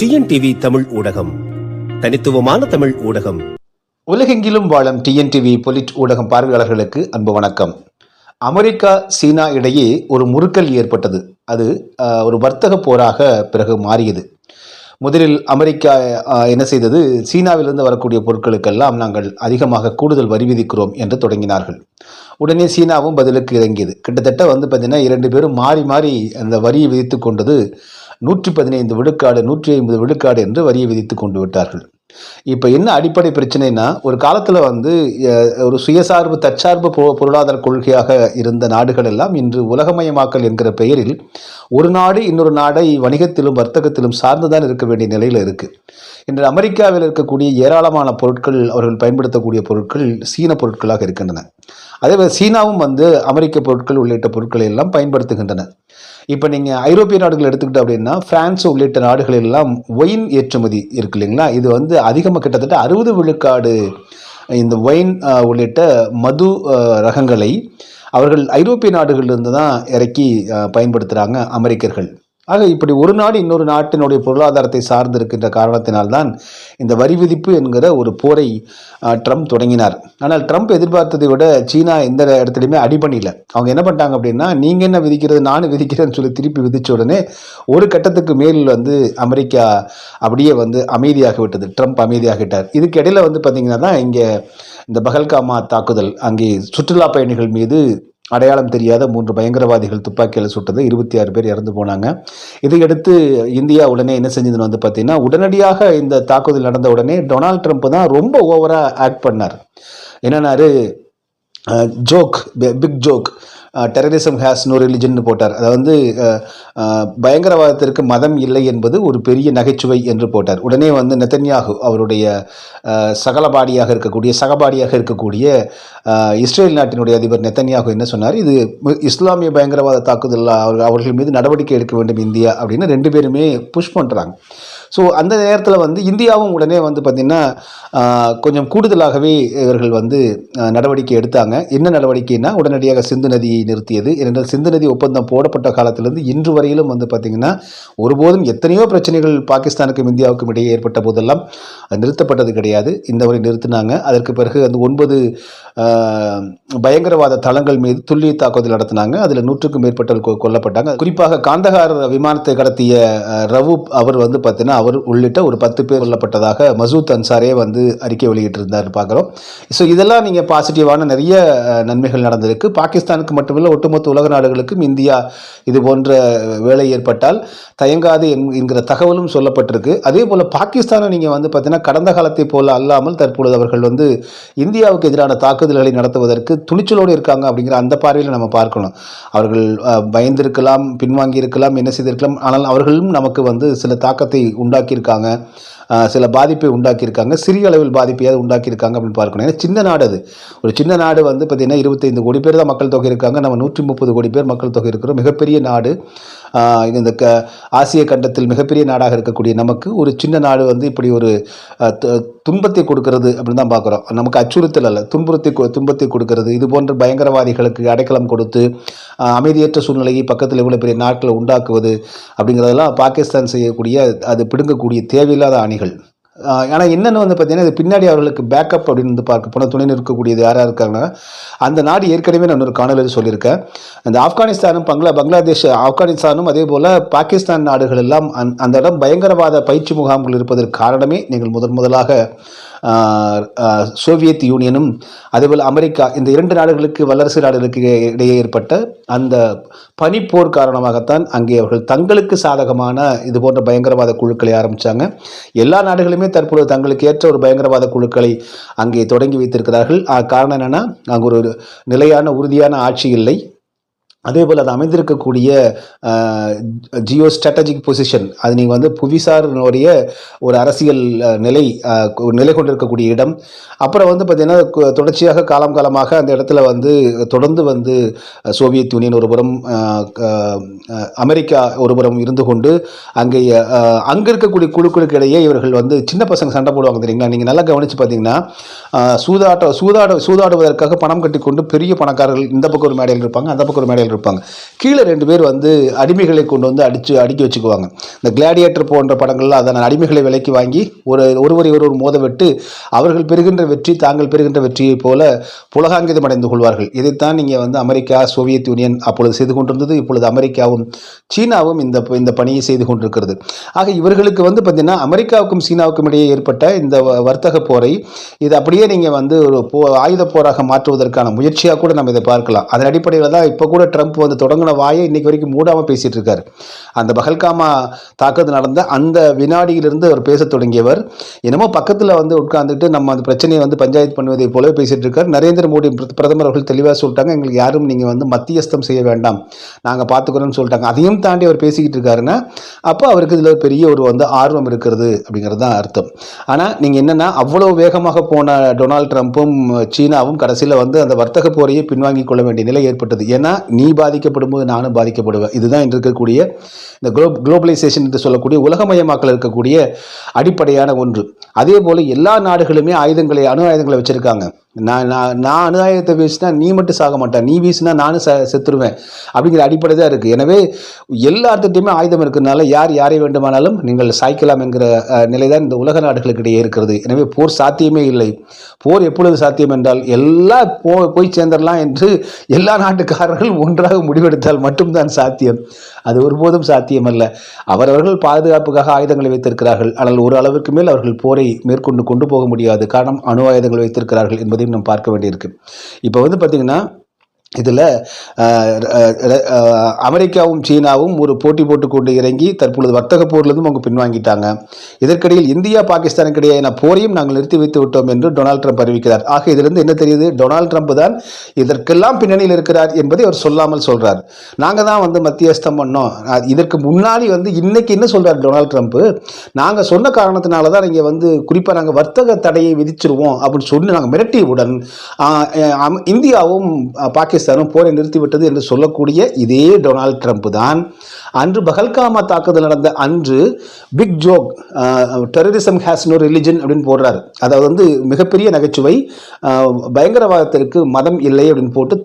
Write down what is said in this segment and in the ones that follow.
TNTV Tamil ஊடகம். தனித்துவமான தமிழ் ஊடகம். உலகெங்கிலும் வாழும் டிஎன்டிவி பொலிட் ஊடகம் பார்வையாளர்களுக்கு அன்பு வணக்கம். அமெரிக்கா சீனா இடையே ஒரு முறுக்கல் ஏற்பட்டது. அது ஒரு வர்த்தக போராக பிறகு மாறியது. முதலில் அமெரிக்கா என்ன செய்தது? சீனாவிலிருந்து வரக்கூடிய பொருட்களுக்கெல்லாம் நாங்கள் அதிகமாக கூடுதல் வரி விதிக்கிறோம் என்று தொடங்கினார்கள். உடனே சீனாவும் பதிலுக்கு இறங்கியது. கிட்டத்தட்ட வந்து பார்த்தீங்கன்னா இரண்டு பேரும் மாறி மாறி அந்த வரியை விதித்து கொண்டது நூற்றி பதினைந்து விழுக்காடு நூற்றி ஐம்பது விழுக்காடு என்று வரியை விதித்து கொண்டு விட்டார்கள். இப்போ என்ன அடிப்படை பிரச்சனைனா ஒரு காலத்தில் வந்து ஒரு சுயசார்பு தற்சார்பு பொ- பொருளாதார கொள்கையாக இருந்த நாடுகள் எல்லாம் இன்று உலகமயமாக்கல் என்கிற பெயரில் ஒரு நாடு இன்னொரு நாடை வணிகத்திலும் வர்த்தகத்திலும் சார்ந்துதான் இருக்க வேண்டிய நிலையில் இருக்கு. இன்று அமெரிக்காவில் இருக்கக்கூடிய ஏராளமான பொருட்கள் அவர்கள் பயன்படுத்தக்கூடிய பொருட்கள் சீன பொருட்களாக இருக்கின்றன. அதேபோல் சீனாவும் வந்து அமெரிக்க பொருட்கள் உள்ளிட்ட பொருட்களை எல்லாம் பயன்படுத்துகின்றன. இப்போ நீங்கள் ஐரோப்பிய நாடுகள் எடுத்துக்கிட்டோம் அப்படின்னா பிரான்ஸ் உள்ளிட்ட நாடுகளெல்லாம் ஒயின் ஏற்றுமதி இருக்கு இல்லைங்களா? இது வந்து அதிகமாக கிட்டத்தட்ட அறுபது விழுக்காடு இந்த ஒயின் உள்ளிட்ட மது ரகங்களை அவர்கள் ஐரோப்பிய நாடுகளிலிருந்து தான் இறக்கி பயன்படுத்துகிறாங்க அமெரிக்கர்கள். ஆக இப்படி ஒரு நாடு இன்னொரு நாட்டினுடைய பொருளாதாரத்தை சார்ந்து இருக்கின்ற காரணத்தினால்தான் இந்த வரி விதிப்பு என்கிற ஒரு போரை ட்ரம்ப் தொடங்கினார். ஆனால் ட்ரம்ப் எதிர்பார்த்ததை விட சீனா எந்த இடத்துலையுமே அடிபணில அவங்க என்ன பண்ணிட்டாங்க அப்படின்னா நீங்கள் என்ன விதிக்கிறது நானும் விதிக்கிறேன்னு சொல்லி திருப்பி விதித்த உடனே ஒரு கட்டத்துக்கு மேல் வந்து அமெரிக்கா அப்படியே வந்து அமைதியாக விட்டது. ட்ரம்ப் அமைதியாகிட்டார். இதுக்கு இடையில் வந்து பார்த்தீங்கன்னா தான் இங்கே இந்த பகல்காமா தாக்குதல் அங்கே சுற்றுலா பயணிகள் மீது அடையாளம் தெரியாத மூன்று பயங்கரவாதிகள் துப்பாக்கியால் சுட்டது இருபத்தி ஆறு பேர் இறந்து போனாங்க. இதையடுத்து இந்தியா உடனே என்ன செஞ்சதுன்னு வந்து பார்த்தீங்கன்னா உடனடியாக இந்த தாக்குதல் நடந்த உடனே டொனால்ட் ட்ரம்ப் தான் ரொம்ப ஓவராக ஆக்ட் பண்ணார். என்னன்னாரு joke big joke terrorism has no religion போட்டார். அதை வந்து பயங்கரவாதத்திற்கு மதம் இல்லை என்பது ஒரு பெரிய நகைச்சுவை என்று போட்டார். உடனே வந்து நெத்தன்யாகு அவருடைய சகலபாடியாக இருக்கக்கூடிய சகபாடியாக இருக்கக்கூடிய இஸ்ரேல் நாட்டினுடைய அதிபர் நெத்தன்யாகு என்ன சொன்னார்? இது இஸ்லாமிய பயங்கரவாத தாக்குதல்? அவர்கள் அவர்கள் மீது நடவடிக்கை எடுக்க வேண்டும் இந்தியா அப்படின்னு ரெண்டு பேருமே புஷ் பண்ணுறாங்க ஸோ அந்த நேரத்தில் வந்து இந்தியாவும் உடனே வந்து பார்த்திங்கன்னா கொஞ்சம் கூடுதலாகவே இவர்கள் வந்து நடவடிக்கை எடுத்தாங்க. என்ன நடவடிக்கைன்னா உடனடியாக சிந்து நதியை நிறுத்தியது. ஏனென்றால் சிந்து நதி ஒப்பந்தம் போடப்பட்ட காலத்திலிருந்து இன்று வரையிலும் வந்து பார்த்திங்கன்னா ஒருபோதும் எத்தனையோ பிரச்சனைகள் பாகிஸ்தானுக்கும் இந்தியாவுக்கும் இடையே ஏற்பட்ட போதெல்லாம் அது நிறுத்தப்பட்டது கிடையாது. இந்த முறை நிறுத்தினாங்க. அதற்கு பிறகு அந்த ஒன்பது பயங்கரவாத தளங்கள் மீது துல்லிய தாக்குதல் நடத்தினாங்க. அதில் நூற்றுக்கும் மேற்பட்டவர்கள் கொ- கொல்லப்பட்டாங்க. குறிப்பாக காந்தகார் விமானத்தை கடத்திய அஹ், ரவூப் அவர் வந்து பார்த்தீங்கன்னா அவர் உள்ளிட்ட ஒரு பத்து பேர் கொல்லப்பட்டதாக மசூத் அன்சாரே வந்து அறிக்கை வெளியிட்டிருந்தார் பார்க்குறோம் ஸோ இதெல்லாம் நீங்கள் பாசிட்டிவான நிறைய நன்மைகள் நடந்திருக்கு. பாகிஸ்தானுக்கு மட்டுமில்லை ஒட்டுமொத்த உலக நாடுகளுக்கும் இந்தியா இது போன்ற வேலை ஏற்பட்டால் தயங்காது என்கிற தகவலும் சொல்லப்பட்டிருக்கு. அதே போல் பாகிஸ்தானை நீங்கள் வந்து பார்த்தீங்கன்னா கடந்த காலத்தை போல அல்லாமல் தற்பொழுது அவர்கள் வந்து இந்தியாவுக்கு எதிரான தாக்குதல் தாக்குதல்களை நடத்துவதற்கு துணிச்சலோடு இருக்காங்க அப்படிங்கிற அந்த பார்வையில் நம்ம பார்க்கணும். அவர்கள் பயந்திருக்கலாம் பின்வாங்கி இருக்கலாம் என்ன செய்திருக்கலாம் ஆனால் அவர்களும் நமக்கு வந்து சில தாக்கத்தை உண்டாக்கியிருக்காங்க. சில பாதிப்பை உண்டாக்கியிருக்காங்க. சிறிய அளவில் பாதிப்பையாவது உண்டாக்கியிருக்காங்க அப்படின்னு பார்க்கணும். ஏன்னா சின்ன நாடு அது. ஒரு சின்ன நாடு வந்து பார்த்திங்கன்னா இருபத்தைந்து கோடி பேர் தான் மக்கள் தொகை இருக்காங்க. நம்ம நூற்றி முப்பது கோடி பேர் மக்கள் தொகை இருக்கிறோம். மிகப்பெரிய நாடு. இந்த க ஆசிய கண்டத்தில் மிகப்பெரிய நாடாக இருக்கக்கூடிய நமக்கு ஒரு சின்ன நாடு வந்து இப்படி ஒரு து- துன்பத்தை கொடுக்கறது அப்படின்னு தான் பார்க்குறோம். நமக்கு அச்சுறுத்தல் அல்ல. துன்புறுத்தி கொ- துன்பத்தை கொடுக்கறது. இது போன்ற பயங்கரவாதிகளுக்கு அடைக்கலம் கொடுத்து அமைதியற்ற சூழ்நிலையை பக்கத்தில் இவ்வளோ பெரிய நாட்களை உண்டாக்குவது அப்படிங்கிறதெல்லாம் பாகிஸ்தான் செய்யக்கூடிய அது பிடுங்கக்கூடிய தேவையில்லாத அணிகள் ஆனால் என்னென்னு வந்து பார்த்தீங்கன்னா இது பின்னாடி அவர்களுக்கு பேக்கப் அப்படின்னு வந்து பார்க்க போனால் துணை நிற்கக்கூடியது யாராக இருக்காங்கன்னா அந்த நாடு ஏற்கனவே நான் ஒரு காணொலியில் சொல்லியிருக்கேன். அந்த ஆப்கானிஸ்தானும் பங்களா பங்களாதேஷ் ஆப்கானிஸ்தானும் அதே போல் பாகிஸ்தான் நாடுகள் எல்லாம் அந்த- அந்த இடம் பயங்கரவாத பயிற்சி முகாம்கள் இருப்பதற்கு காரணமே நீங்கள் முதன் முதலாக சோவியத் யூனியனும் அதேபோல் அமெரிக்கா இந்த இரண்டு நாடுகளுக்கு வல்லரசு நாடுகளுக்கு இடையே ஏற்பட்ட அந்த பனிப்போர் காரணமாகத்தான் அங்கே அவர்கள் தங்களுக்கு சாதகமான இது போன்ற பயங்கரவாத குழுக்களை ஆரம்பித்தாங்க எல்லா நாடுகளுமே தற்பொழுது தங்களுக்கு ஏற்ற ஒரு பயங்கரவாத குழுக்களை அங்கே தொடங்கி வைத்திருக்கிறார்கள். காரணம் என்னென்னா அங்கே ஒரு நிலையான உறுதியான ஆட்சி இல்லை. அதே போல் அது அமைந்திருக்கக்கூடிய ஜியோ ஸ்ட்ராட்டஜிக் பொசிஷன் அது நீங்கள் வந்து புவிசாரினுடைய ஒரு அரசியல் நிலை நிலை கொண்டிருக்கக்கூடிய இடம். அப்புறம் வந்து பார்த்திங்கன்னா தொடர்ச்சியாக காலம் காலமாக அந்த இடத்துல வந்து தொடர்ந்து வந்து சோவியத் யூனியன் ஒருபுறம் அமெரிக்கா ஒருபுறம் இருந்து கொண்டு அங்கே அங்கே இருக்கக்கூடிய குழுக்களுக்கு இடையே இவர்கள் வந்து சின்ன பசங்க சண்டை போடுவாங்க தெரியுங்களா? நீங்கள் நல்லா கவனித்து பார்த்தீங்கன்னா சூதாட்ட சூதாட சூதாடுவதற்காக பணம் கட்டி கொண்டு பெரிய பணக்காரர்கள் இந்த பக்கம் ஒரு மேடையில் இருப்பாங்க அந்த பக்கம் ஒரு மேடையில் வீரர்கள் இருப்பாங்க. கீழே ரெண்டு பேர் வந்து அடிமைகளை கொண்டு வந்து அடித்து அடுக்கி வச்சுக்குவாங்க. இந்த கிளாடியேட்டர் போன்ற படங்கள்ல அதன் அடிமைகளை விலைக்கு வாங்கி ஒரு ஒருவரை ஒருவர் மோத விட்டு அவர்கள் பெறுகின்ற வெற்றி தாங்கள் பெறுகின்ற வெற்றியைப் போல புலகாங்கிதம் அடைந்து கொள்வார்கள். இதைத்தான் நீங்கள் வந்து அமெரிக்கா சோவியத் யூனியன் அப்பொழுது செய்து கொண்டிருந்தது. இப்பொழுது அமெரிக்காவும் சீனாவும் இந்த இந்த பணியை செய்து கொண்டிருக்கிறது. ஆக இவர்களுக்கு வந்து பார்த்தீங்கன்னா அமெரிக்காவுக்கும் சீனாவுக்கும் இடையே ஏற்பட்ட இந்த வர்த்தக போரை இது அப்படியே நீங்கள் வந்து ஒரு போ ஆயுத போராக மாற்றுவதற்கான முயற்சியாக கூட நம்ம இதை பார்க்கலாம். அதன் அடிப்படையில் தான் இப்போ கூட ட்ரம்ப் வந்து தொடங்கின வாயை இன்னைக்கு வரைக்கும் மூடாமல் பேசிட்டு இருக்காரு. அந்த பகல்காமா தாக்குதல் நடந்த அந்த வினாடியிலிருந்து அவர் பேசத் தொடங்கியவர். என்னமோ பக்கத்தில் வந்து உட்கார்ந்துட்டு நம்ம அந்த பிரச்சனையை வந்து பஞ்சாயத்து பண்ணுவதை போலவே பேசிட்டு இருக்கார். நரேந்திர மோடி பிரதமர் அவர்கள் தெளிவாக சொல்லிட்டாங்க எங்களுக்கு யாரும் நீங்கள் வந்து மத்தியஸ்தம் செய்ய வேண்டாம். நாங்கள் பார்த்துக்கிறோம்னு சொல்லிட்டாங்க. அதையும் தாண்டி அவர் பேசிக்கிட்டு இருக்காருன்னா அப்போ அவருக்கு இதில் பெரிய ஒரு வந்து ஆர்வம் இருக்கிறது அப்படிங்கிறது தான் அர்த்தம். ஆனால் நீங்கள் என்னென்னா அவ்வளோ வேகமாக போன டொனால்ட் ட்ரம்ப்பும் சீனாவும் கடைசியில் வந்து அந்த வர்த்தக போரையே பின்வாங்கி கொள்ள வேண்டிய நிலை ஏற்பட்டது. ஏன்னா நீ பாதிக்கப்படும் போது நானும் பாதிக்கப்படுவேன். இதுதான் இன்று இருக்கக்கூடிய இந்த குளோ குளோபலைசேஷன் என்று சொல்லக்கூடிய உலகமயமாக்கல் இருக்கக்கூடிய அடிப்படையான ஒன்று. அதே போல் எல்லா நாடுகளுமே ஆயுதங்களை அணு ஆயுதங்களை வச்சுருக்காங்க. நான் நான் நான் அணு வீசினா நீ மட்டும் சாக மாட்டேன் நீ வீசினா நானும் ச செத்துருவேன். அப்படிங்கிற அடிப்படை தான் இருக்குது எனவே எல்லாத்துட்டையுமே ஆயுதம் இருக்கிறதுனால யார் யாரை வேண்டுமானாலும் நீங்கள் சாய்க்கலாம் என்கிற நிலை நிலைதான் இந்த உலக நாடுகளுக்கு இடையே இருக்கிறது. எனவே போர் சாத்தியமே இல்லை. போர் எப்பொழுது சாத்தியம் என்றால் எல்லாம் போ போய் சேர்ந்துடலாம் என்று எல்லா நாட்டுக்காரர்கள் ஒன்றாக முடிவெடுத்தால் மட்டும்தான் சாத்தியம். அது ஒருபோதும் சாத்தியமல்ல. அவரவர்கள் பாதுகாப்புக்காக ஆயுதங்களை வைத்திருக்கிறார்கள். ஆனால் ஒரு மேல் அவர்கள் போரை மேற்கொண்டு கொண்டு போக முடியாது. காரணம் அணு ஆயுதங்கள் வைத்திருக்கிறார்கள் என்பதையும் நம்ம பார்க்க வேண்டியிருக்கு. இப்போ வந்து பார்த்திங்கன்னா இதில் அமெரிக்காவும் சீனாவும் ஒரு போட்டி போட்டுக்கொண்டு இறங்கி தற்பொழுது வர்த்தக போர்லேருந்து அவங்க பின்வாங்கிட்டாங்க. இதற்கிடையில் இந்தியா பாகிஸ்தானுக்கு இடையேயான போரையும் நாங்கள் நிறுத்தி வைத்து விட்டோம் என்று டொனால்ட் ட்ரம்ப் அறிவிக்கிறார். ஆக இதிலிருந்து என்ன தெரியுது? டொனால்ட் ட்ரம்ப் தான் இதற்கெல்லாம் பின்னணியில் இருக்கிறார் என்பதை அவர் சொல்லாமல் சொல்கிறார் நாங்கள் தான் வந்து மத்தியஸ்தம் பண்ணோம். இதற்கு முன்னாடி வந்து இன்னைக்கு என்ன சொல்கிறார் டொனால்ட் ட்ரம்ப்? நாங்கள் சொன்ன காரணத்தினால தான் இங்கே வந்து குறிப்பாக நாங்கள் வர்த்தக தடையை விதிச்சிருவோம் அப்படின்னு சொல்லி நாங்கள் மிரட்டியவுடன் இந்தியாவும் பாகிஸ்தான் பாகிஸ்தானும் போரை நிறுத்திவிட்டது என்று சொல்லக்கூடிய இதே டொனால்ட் ட்ரம்ப் தான். அன்று பகல்காமா தாக்குதல் நடந்த அன்று big joke terrorism has no religion அப்படின்னு போடுறாரு. அதாவது வந்து மிகப்பெரிய நகைச்சுவை பயங்கரவாதத்திற்கு மதம் இல்லை அப்படின்னு போட்டு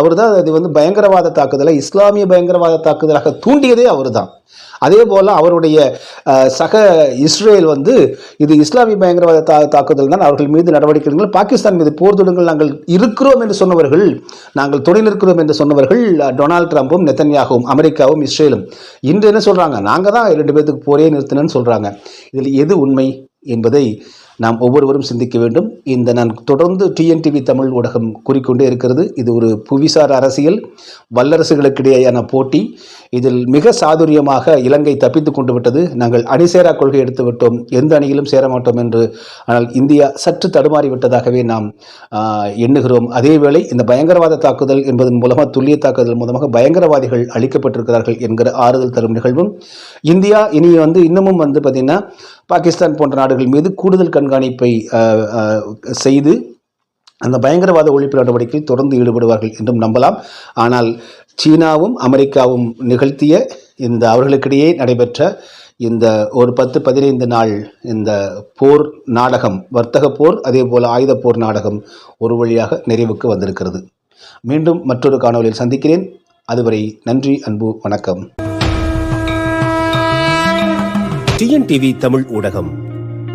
அவர் தான் அது வந்து பயங்கரவாத தாக்குதலை இஸ்லாமிய பயங்கரவாத தாக்குதலாக தூண்டியதே அவர் தான் அதே போல் அவருடைய சக இஸ்ரேல் வந்து இது இஸ்லாமிய பயங்கரவாத தா தாக்குதல் தான் அவர்கள் மீது நடவடிக்கைகள் பாகிஸ்தான் மீது போர் தொடுங்கள் நாங்கள் இருக்கிறோம் என்று சொன்னவர்கள் நாங்கள் துணை நிற்கிறோம் என்று சொன்னவர்கள் டொனால்ட் ட்ரம்ப்பும் நெத்தன்யாகவும் அமெரிக்காவும் இஸ்ரேலும். இன்று என்ன சொல்கிறாங்க நாங்கள் தான் ரெண்டு பேர்த்துக்கு போரே நிறுத்தினன்னு சொல்கிறாங்க இதில் எது உண்மை என்பதை நாம் ஒவ்வொருவரும் சிந்திக்க வேண்டும். இந்த நான் தொடர்ந்து டிஎன்டிவி தமிழ் ஊடகம் கூறிக்கொண்டே இருக்கிறது. இது ஒரு புவிசார் அரசியல் வல்லரசுகளுக்கிடையேயான போட்டி. இதில் மிக சாதுரியமாக இலங்கை தப்பித்து கொண்டு விட்டது. நாங்கள் அணிசேரா கொள்கை எடுத்து விட்டோம். எந்த அணியிலும் சேர மாட்டோம் என்று. ஆனால் இந்தியா சற்று தடுமாறிவிட்டதாகவே நாம் எண்ணுகிறோம். அதேவேளை இந்த பயங்கரவாத தாக்குதல் என்பதன் மூலமாக துல்லிய தாக்குதல் மூலமாக பயங்கரவாதிகள் அளிக்கப்பட்டிருக்கிறார்கள் என்கிற ஆறுதல் தரும் நிகழ்வும். இந்தியா இனி வந்து இன்னமும் வந்து பார்த்திங்கன்னா பாகிஸ்தான் போன்ற நாடுகள் மீது கூடுதல் கண்கள் கண்காணிப்பை செய்து அந்த பயங்கரவாத ஒழிப்பு நடவடிக்கையில் தொடர்ந்து ஈடுபடுவார்கள் என்றும் நம்பலாம். ஆனால் சீனாவும் அமெரிக்காவும் நிகழ்த்திய இந்த அவர்களுக்கிடையே நடைபெற்ற இந்த ஒரு பத்து பதினைந்து நாள் இந்த போர் நாடகம் வர்த்தக போர் அதே போல் ஆயுத போர் நாடகம் ஒரு வழியாக நிறைவுக்கு வந்திருக்கிறது. மீண்டும் மற்றொரு காணொலியில் சந்திக்கிறேன். அதுவரை நன்றி அன்பு வணக்கம். டிஎன்டிவி தமிழ் ஊடகம்.